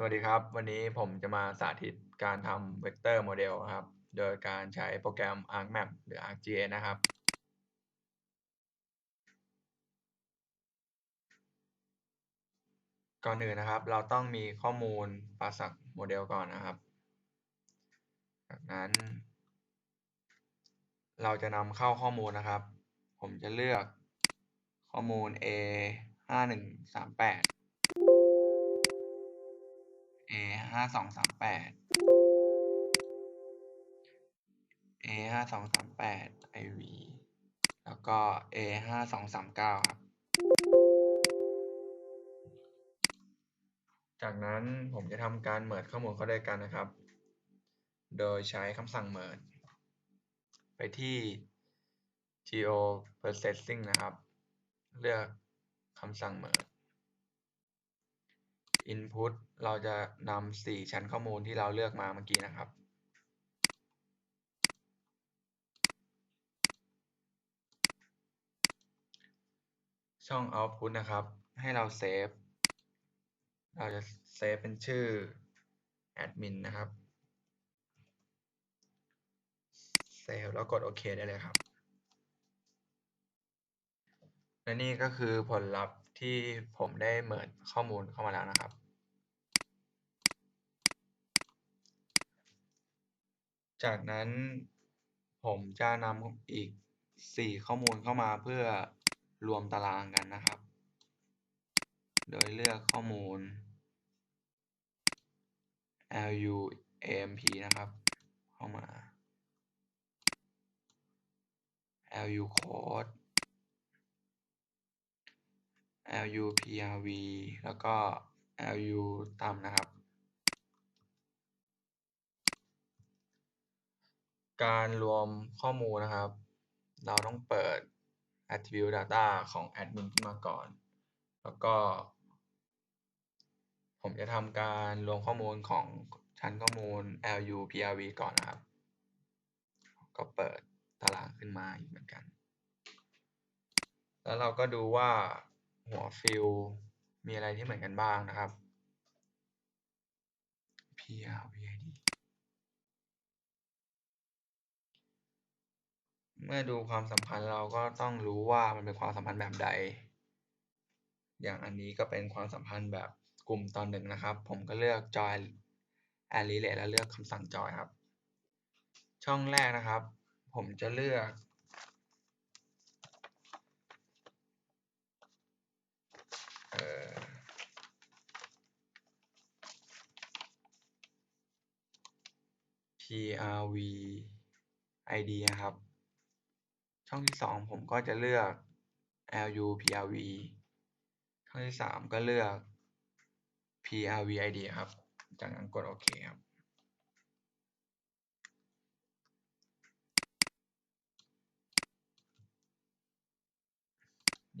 สวัสดีครับ วันนี้ผมจะมาสาธิตการทำเวกเตอร์โมเดลครับ โดยการใช้โปรแกรม ArcMap หรือ ArcGIS นะครับ ก่อนอื่นนะครับ เราต้องมีข้อมูลภาษาโมเดลก่อนนะครับ จากนั้น เราจะนำเข้าข้อมูลนะครับ ผมจะเลือกข้อมูล A 5138 a ห้าสองสามแปด A ห้าสองสามแปด IV แล้วก็ A ห้าสองสามเก้าครับ จากนั้นผมจะทำการเมิร์จข้อมูลเข้าด้วยกันนะครับ โดยใช้คำสั่ง merge ไปที่ geo processing นะครับ เลือกคำสั่ง merge input เราจะนำสี่ชั้นข้อมูลที่เราเลือกมาเมื่อกี้นะครับ ช่อง output นะครับ ให้เราเซฟ เราจะเซฟเป็นชื่อ admin นะครับ เซฟแล้วกดโอเคได้เลยครับ และนี่ก็คือผลลัพธ์ที่ผมได้เมิร์จข้อมูลเข้ามาแล้วนะครับ จากนั้นผมจะนำอีก 4 ข้อมูลเข้ามาเพื่อรวมตารางกันนะครับ โดยเลือกข้อมูล lu amp นะครับ เข้ามา lu code lu prv แล้วก็ lu ตามนะครับ การรวมข้อมูลนะครับ เราต้องเปิด attribute data ของ admin ขึ้นมาก่อน แล้วก็ ผมจะทำการรวมข้อมูลของชั้นข้อมูล lu prv ก่อนนะครับ ก็เปิดตารางขึ้นมาอีกเหมือนกัน แล้วเราก็ดูว่า หัวฟิลมีอะไรที่เหมือนกันบ้างนะครับ prvid เมื่อดูความสัมพันธ์เราก็ต้องรู้ว่ามันเป็นความสัมพันธ์แบบใด อย่างอันนี้ก็เป็นความสัมพันธ์แบบกลุ่มตอนหนึ่งนะครับ ผมก็เลือก join and relate แล้วเลือกคำสั่ง join ครับ ช่องแรกนะครับ ผมจะเลือก prv id นะครับ ช่องที่สองผมก็จะเลือก lu prv ช่องที่สามก็เลือก prv id ครับ จากนั้นกดโอเคครับ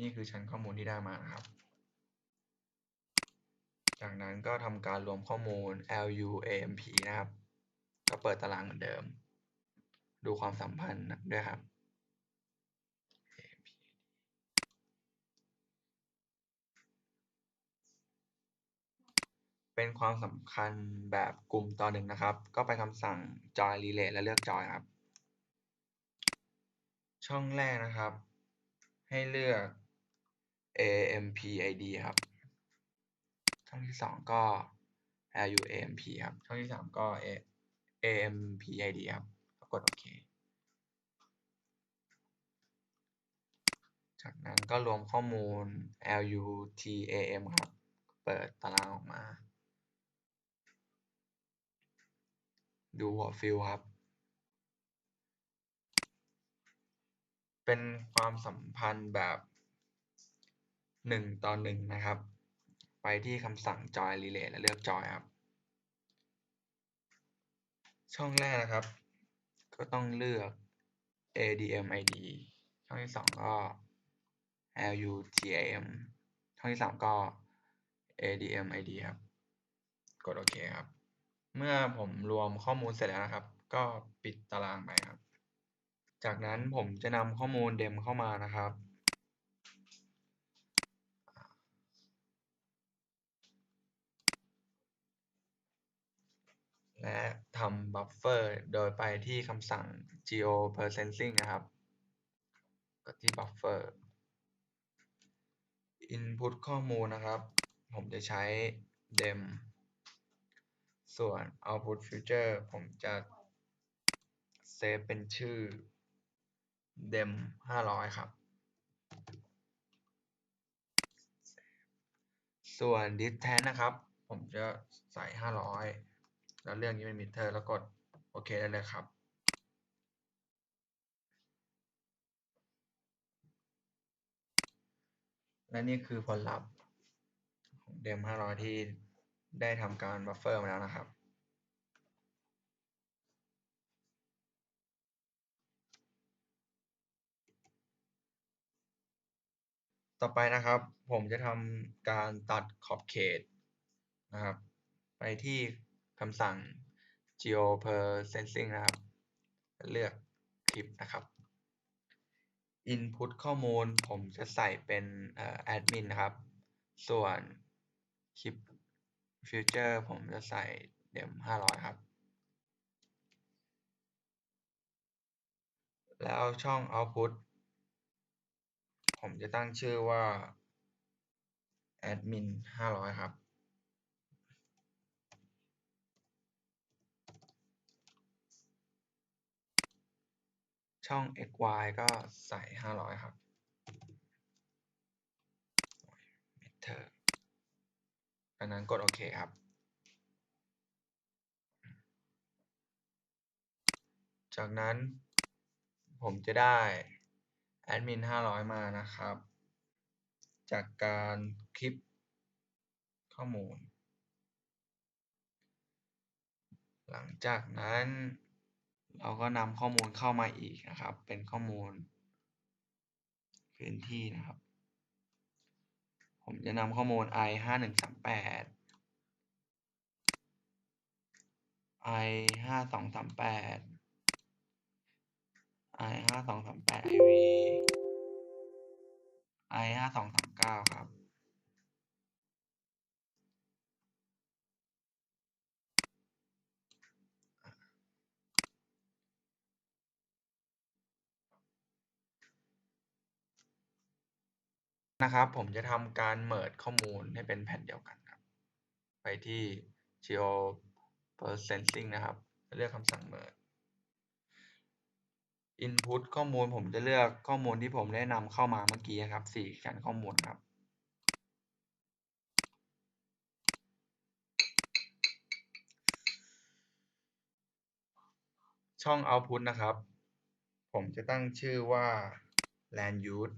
นี่คือชั้นข้อมูลที่ได้มานะครับ จากนั้นก็ทำการรวมข้อมูล lu amp นะครับ เปิดตารางเหมือนเดิม ดูความสัมพันธ์ด้วยครับเป็นความสำคัญแบบกลุ่มต่อหนึ่งนะครับ ก็ไปคำสั่ง join relate และเลือก join ครับ ช่องแรกนะครับ ให้เลือก amp id ครับ ช่องที่สองก็ lu amp ครับ ช่องที่สามก็ amp id ครับกดโอเค จากนั้นก็รวมข้อมูล lu tam ครับ เปิดตารางออกมา ดูหัวฟิลครับ เป็นความสัมพันธ์แบบหนึ่งต่อหนึ่งนะครับ ไปที่คำสั่ง join relate และเลือก join ครับ ช่องแรกนะครับ ก็ต้องเลือก adm id ช่องที่สองก็ LUTM ช่องที่สามก็ adm id ครับ กดโอเคครับ เมื่อผมรวมข้อมูลเสร็จแล้วนะครับ ก็ปิดตารางไปครับ จากนั้นผมจะนำข้อมูลเดมเข้ามานะครับ และทำ buffer โดยไปที่คำสั่ง geo processing นะครับก็ที่ buffer input ข้อมูลนะครับ ผมจะใช้ dem ส่วน output future ผมจะเซฟเป็นชื่อ dem 500 ครับ ส่วน distance นะครับ ผมจะใส่ 500 แล้วเรื่องนี้เป็นมิเตอร์แล้วกดโอเคได้เลยครับ และนี่คือผลลัพธ์ของ dem 500 ที่ได้ทำการบัฟเฟอร์มาแล้วนะครับต่อไปนะครับผมจะทำการตัดขอบเขตนะครับ ไปที่ คำสั่ง geo per sensing นะครับ เลือกคลิปนะครับ input ข้อมูลผมจะใส่เป็นแอดมินนะครับ ส่วนคลิป future ผมจะใส่เดม500 ครับ แล้วช่อง output ผมจะตั้งชื่อว่า admin 500 ครับ ช่อง xy ก็ใส่500ครับ meter ดังนั้นกดโอเคครับ จากนั้นผมจะได้แอดมิน500มานะครับ จากการคลิปข้อมูล หลังจากนั้น เราก็นำข้อมูลเข้ามาอีกนะครับ เป็นข้อมูล พื้นที่นะครับ ผมจะนำข้อมูล i 5 1 3 8 i 5 2 3 8 i 5 2 3 8 iv i 5 2 3 9ครับ นะครับ ผมจะทำการเมิร์ข้อมูลให้เป็นแผ่นเดียวกันครับ ไปที่ geo processing นะครับ เลือกคำสั่ง merge input ข้อมูลผมจะเลือกข้อมูลที่ผมได้นำเข้ามาเมื่อกี้ครับสี่แกนข้อมูลครับ ช่อง output นะครับ ผมจะตั้งชื่อว่า land use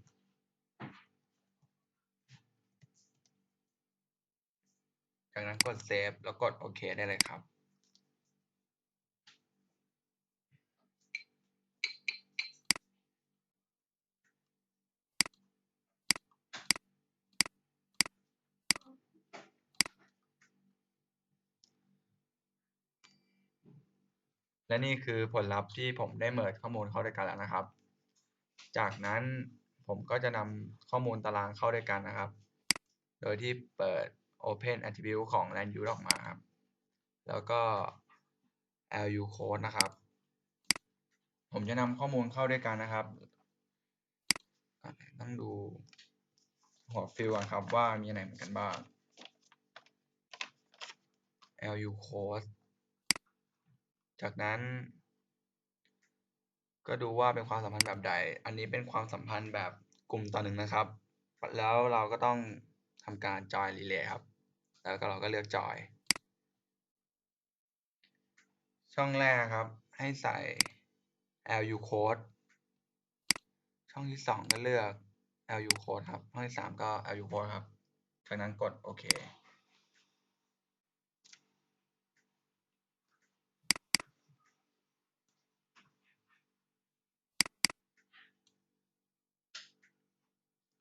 จากนั้นกด save แล้วกดโอเคได้เลยครับ และนี่คือผลลัพธ์ที่ผมได้เมิร์ข้อมูลเข้าด้วยกันแล้วนะครับ จากนั้นผมก็จะนำข้อมูลตารางเข้าด้วยกันนะครับ โดยที่เปิด Open Attribute ของ Land Use ออกมาครับ แล้วก็ LU Code นะครับ ผมจะนำข้อมูลเข้าด้วยกันนะครับ ต้องดูหัวฟิลก่อนครับว่ามีอะไรเหมือนกันบ้าง LU Code จากนั้นก็ดูว่าเป็นความสัมพันธ์แบบใด อันนี้เป็นความสัมพันธ์แบบกลุ่มต่อหนึ่งนะครับ แล้วเราก็ต้องทำการ join relay ครับ แล้วก็เราก็เลือก join ช่องแรกครับ ให้ใส่ LU code ช่องที่สองก็เลือก LU code ครับ ช่องที่สามก็ LU code ครับ จากนั้นกดโอเค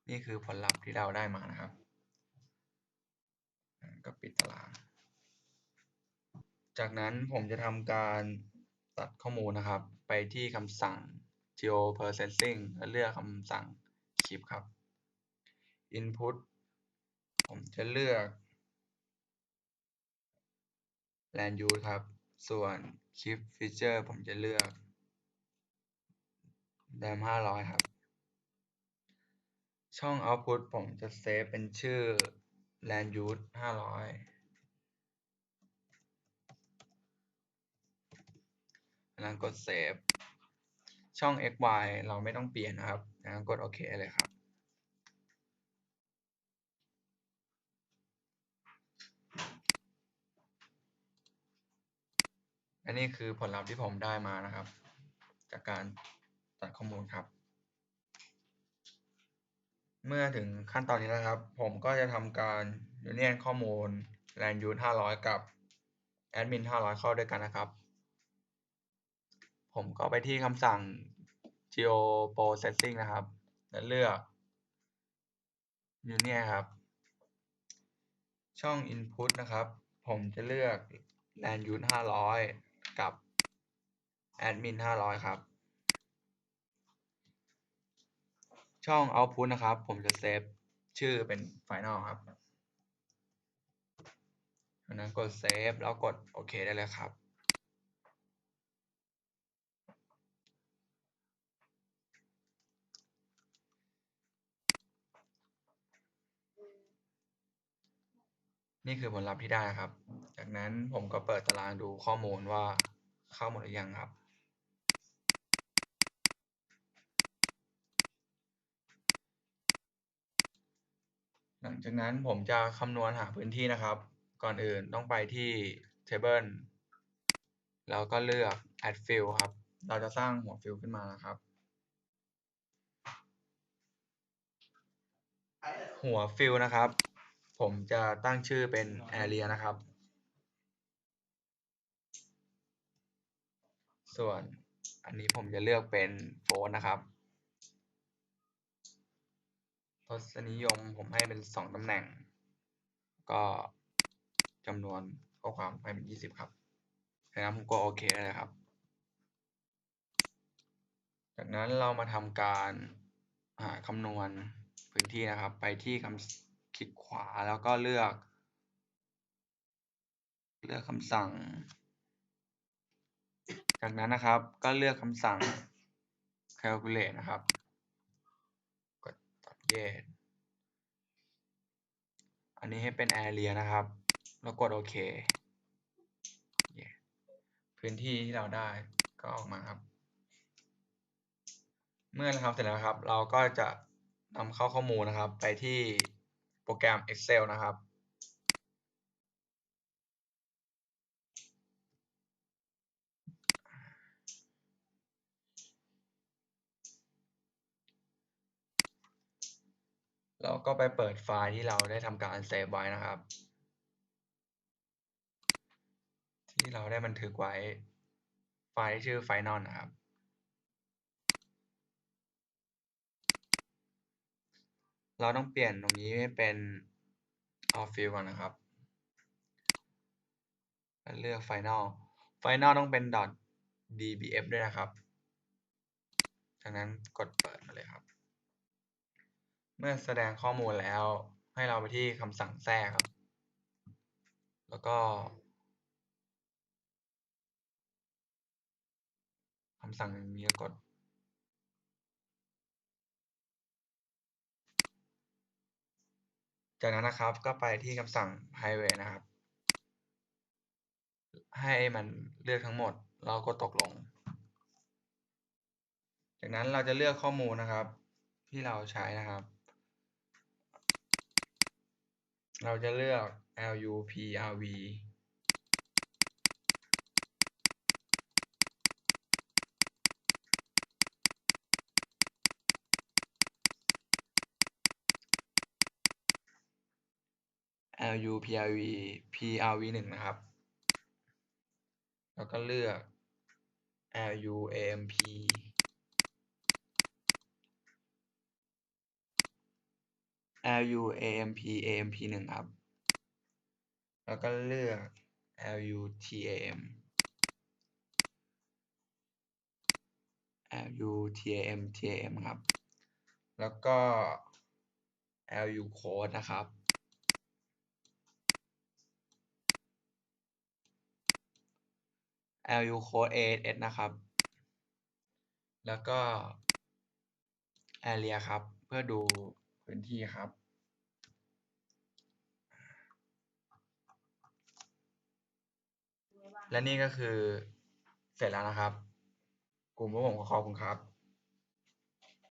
นี่คือผลลัพธ์ที่เราได้มานะครับ ก็ปิดตาราง จากนั้นผมจะทำการตัดข้อมูลนะครับ ไปที่คำสั่ง geo processing และเลือกคำสั่ง keep ครับ input ผมจะเลือก land use ครับ ส่วน Keep Feature ผมจะเลือก DAM 500 ครับ ช่อง Output ผมจะเซฟเป็นชื่อ land use 500แล้วกดเซฟช่อง xy เราไม่ต้องเปลี่ยนนะครับแล้วกดโอเคเลยครับ อันนี้คือผลลัพธ์ที่ผมได้มานะครับ จากการตัดข้อมูลครับ เมื่อถึงขั้นตอนนี้แล้วครับ ผมก็จะทำการยูเนียนข้อมูล land use 500 กับ admin 500 เข้าด้วยกันนะครับ ผมก็ไปที่คำสั่ง geoprocessing นะครับ และเลือก union ครับ ช่อง input นะครับ ผมจะเลือก land use 500 กับ admin 500 ครับ ช่อง output นะครับ ผมจะเซฟชื่อเป็น final ครับจากนั้นกดเซฟแล้วกดโอเคได้เลยครับ นี่คือผลลัพธ์ที่ได้ครับ จากนั้นผมก็เปิดตารางดูข้อมูลว่าเข้าหมดหรือยังครับ หลังจากนั้นผมจะคำนวณหาพื้นที่นะครับ ก่อนอื่นต้องไปที่ Table แล้วก็เลือก Add Field ครับ เราจะสร้างหัวฟิลขึ้นมานะครับ หัวฟิลนะครับ ผมจะตั้งชื่อเป็น Area นะครับ ส่วนอันนี้ผมจะเลือกเป็นโฟนนะครับ ทศนิยมผมให้เป็นสองตำแหน่ง ก็จำนวนข้อความให้เป็นยี่สิบครับจากนั้นผมก็โอเคเลยครับ จากนั้นเรามาทำการหาคำนวณพื้นที่นะครับ ไปที่คำคลิกขวาแล้วก็เลือก เลือกคำสั่ง จากนั้นนะครับก็เลือกคำสั่ง calculate นะครับ ดตัดอันนี้ให้เป็น area นะครับ แล้วกดโอเคพื้นที่ที่เราได้ก็ออกมาครับ เมื่อเราทำเสร็จแล้วครับ เราก็จะนำเข้าข้อมูลนะครับ ไปที่โปรแกรม Excel นะครับ เราก็ไปเปิดไฟล์ที่เราได้ทำการเซฟไว้นะครับ ที่เราได้บันทึกไว้ไฟล์ที่ชื่อ final นะครับ เราต้องเปลี่ยนตรงนี้ให้เป็น all field ก่อนนะครับแล้วเลือก final final ต้องเป็น .dbf ด้วยนะครับ จากนั้นกดเปิดมาเลยครับ เมื่อแสดงข้อมูลแล้ว ให้เราไปที่คำสั่งแทรกครับ แล้วก็คำสั่งนี้กดจากนั้นนะครับก็ไปที่คำสั่ง private นะครับ ให้มันเลือกทั้งหมด เราก็ตกลง จากนั้นเราจะเลือกข้อมูลนะครับ ที่เราใช้นะครับ เราจะเลือก luprv luprv prv หนึ่งนะครับ แล้วก็เลือก LUMP luamp A M P หนึ่งครับ แล้วก็เลือก lutam lutam tam ครับ แล้วก็ lu code นะครับ lu code A S นะครับ แล้วก็ area ครับ เพื่อดูพื้นที่ครับ และนี่ก็คือเสร็จแล้วนะครับ กลุ่มพวกผมขอขอบคุณครับ